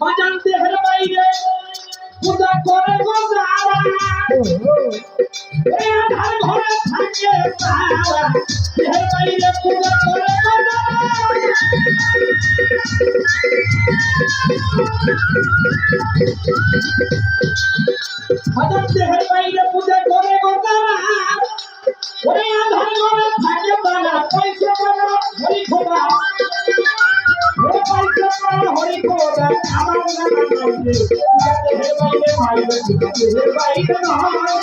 বাজান দেহের বাইরে, পূজা করে গো যারা আধার ঘরে থাকে তারা। দেহের বাইরে পূজা করে বাজান দেহের বাইরে পূজা করে গো যারা আধার ঘরে থাকে তারা পয়সা বড়, হরি খোদা ওরে পয়সা বড়, হরি খোদা আমার নাম আছে দেহের বাইরে বাইরে দেহের বাইরে নয় ও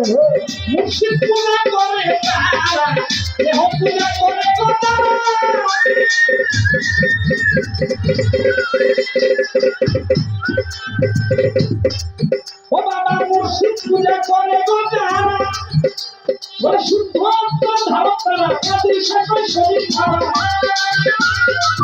মুর্শিদ পূজা করে তারা দেহ পূজা করে ও বাবা, মুর্শিদ পূজা করে গো তারা। ওরে শুদ্ধ ধারক তারা কাদির সাকয় শরীর খাওয়া